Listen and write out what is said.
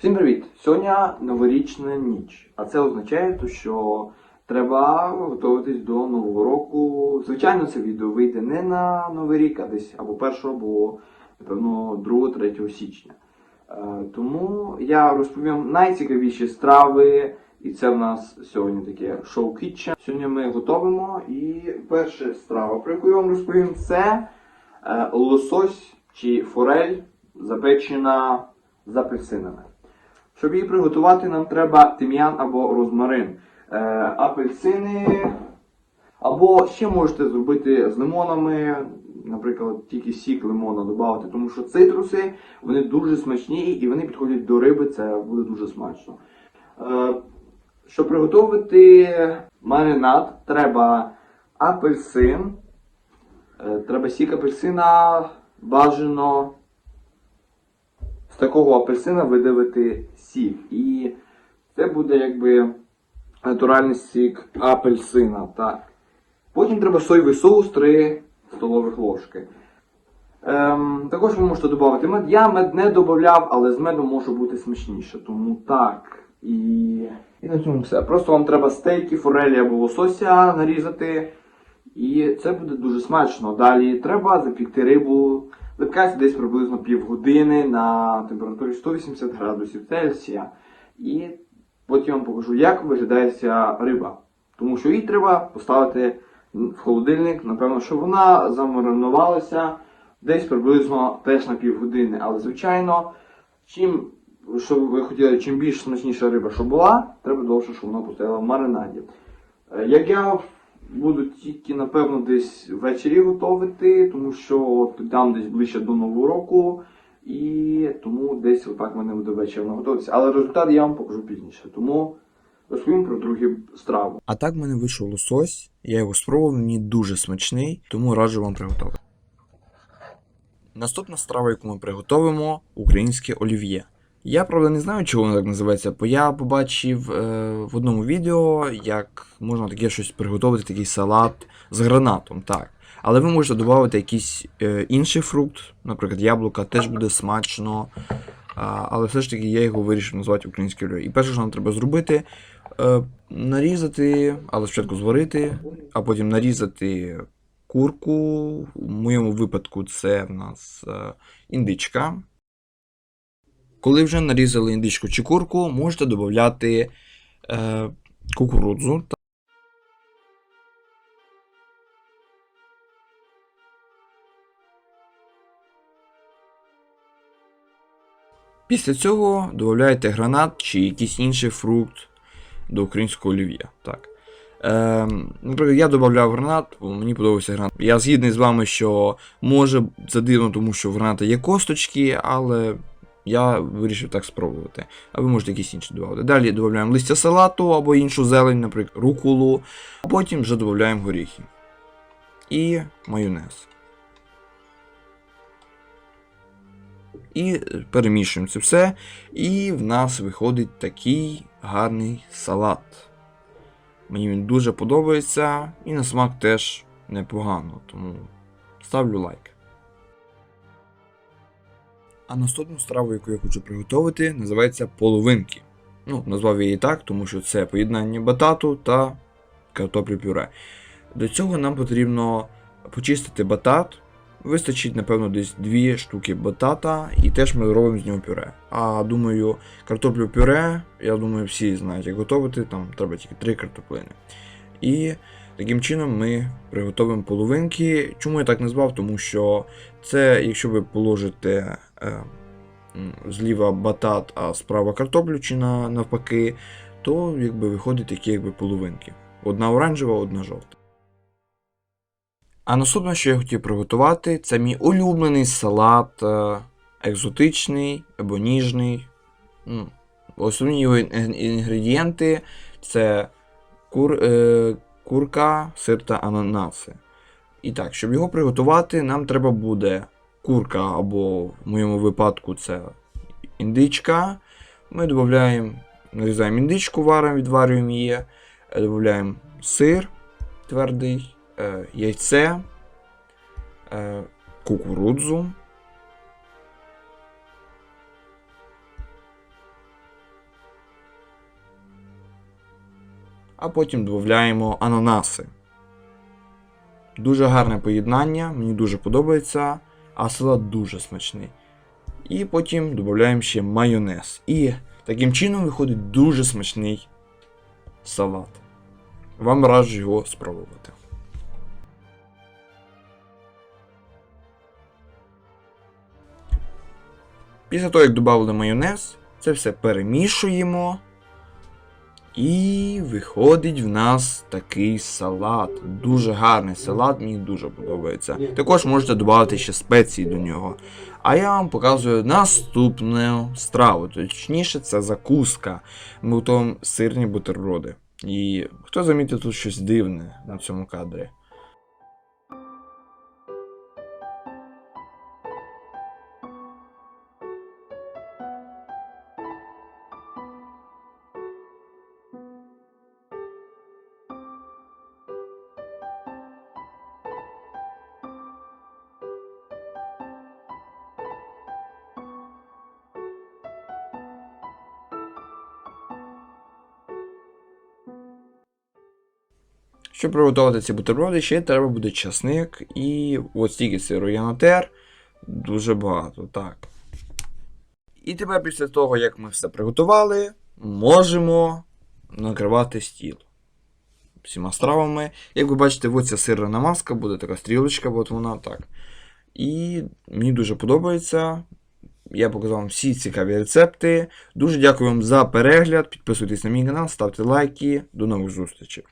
Всім привіт! Сьогодні новорічна ніч, а це означає, що треба готуватись до Нового року. Звичайно, це відео вийде не на Новий рік, а десь або 1, або напевно 2-3 січня. Е, Тому я розповім найцікавіші страви, і це в нас сьогодні таке шоу Kitchen. Сьогодні ми готуємо, і перша страва, про яку я вам розповім, це е, лосось чи форель, запечена з апельсинами. Щоб її приготувати, нам треба тим'ян або розмарин, е, апельсини, або ще можете зробити з лимонами, наприклад, тільки сік лимона додати, тому що цитруси вони дуже смачні і вони підходять до риби, це буде дуже смачно. Е, щоб приготувати маринад, треба апельсин, е, треба сік апельсина бажано такого апельсина видавити сік. І це буде якби натуральний сік апельсина. Так. Потім треба соєвий соус 3 столових ложки. Ем, також ви можете додати мед. Я мед не додавав, але з медом може бути смачніше. Тому так. І, і на цьому все. Просто вам треба стейки, форелі або лосося нарізати. І це буде дуже смачно. Далі треба запікти рибу. Запікається десь приблизно півгодини на температурі 180 градусів Цельсія. І потім вам покажу, як виглядає ця риба. Тому що її треба поставити в холодильник, напевно, щоб вона замаринувалася десь приблизно теж на півгодини. Але, звичайно, чим, що ви хотіли, чим більш смачніша риба, що була, треба довше, щоб вона постояла в маринаді. Е, Як я буду тільки, напевно, десь ввечері готувати, тому що там десь ближче до Нового року. І тому десь отак мене буде ввечері вона готуватися. Але результат я вам покажу пізніше. Тому розповім про другу страву. А так в мене вийшов лосось, я його спробував, мені дуже смачний, тому раджу вам приготувати. Наступна страва, яку ми приготовимо, українське олів'є. Я правда не знаю, чого воно так називається, бо я побачив е, в одному відео, як можна таке щось приготувати, такий салат з гранатом, так. Але ви можете додати якийсь е, інший фрукт, наприклад, яблука, теж буде смачно. А, але все ж таки я його вирішив назвати українське олів'є. І перше, що нам треба зробити, е, нарізати, але спочатку зварити, а потім нарізати курку. В моєму випадку це в нас е, індичка. Коли вже нарізали індичку чи курку, можете додати е, кукурудзу. Після цього додаєте гранат чи якийсь інший фрукт до українського олів'є. Так. Е, наприклад, я додавав гранат, мені подобався гранат. Я згідний з вами, що може це дивно, тому що в граната є косточки, але я вирішив так спробувати. А ви можете якісь інші додати. Далі додаємо листя салату або іншу зелень, наприклад, рукулу, а потім вже додаємо горіхи. І майонез. І перемішуємо це все. І в нас виходить такий гарний салат. Мені він дуже подобається і на смак теж непогано, тому ставлю лайк. А наступну страву, яку я хочу приготувати, називається половинки. Ну, назвав її так, тому що це поєднання батату та картоплі пюре. До цього нам потрібно почистити батат. Вистачить, напевно, десь дві штуки батата, і теж ми робимо з нього пюре. А думаю, картоплю пюре, я думаю, всі знають, як готувати, там треба тільки три картоплини. І таким чином ми приготуємо половинки. Чому я так назвав? Тому що це, якщо ви положите е, зліва батат, а справа картоплю чи на, навпаки, то якби виходить такі якби половинки. Одна оранжева, одна жовта. А наступне, що я хотів приготувати, це мій улюблений салат, е, екзотичний або ніжний. Основні його інгредієнти це кур, е, курка, сир та ананаси. І так, щоб його приготувати, нам треба буде курка, або в моєму випадку це індичка. Ми додаємо, нарізаємо індичку, варимо, відварюємо її, е, додаємо сир твердий, е, яйце, е, кукурудзу, а потім додаємо ананаси. Дуже гарне поєднання, мені дуже подобається, а салат дуже смачний. І потім додаємо ще майонез. І таким чином виходить дуже смачний салат. Вам раджу його спробувати. Після того, як додали майонез, це все перемішуємо. І виходить в нас такий салат. Дуже гарний салат, мені дуже подобається. Також можете додати ще спеції до нього. А я вам показую наступну страву. Точніше, це закуска. Ми сирні бутерброди. І хто замітив тут щось дивне на цьому кадрі? Щоб приготувати ці бутерброди, ще треба буде часник і от стільки сиру я натер. Дуже багато, так. І тепер після того, як ми все приготували, можемо накривати стіл. Всіма стравами. Як ви бачите, ось ця сирна намазка, буде така стрілочка, от вона так. І мені дуже подобається. Я показав вам всі цікаві рецепти. Дуже дякую вам за перегляд. Підписуйтесь на мій канал, ставте лайки. До нових зустрічей.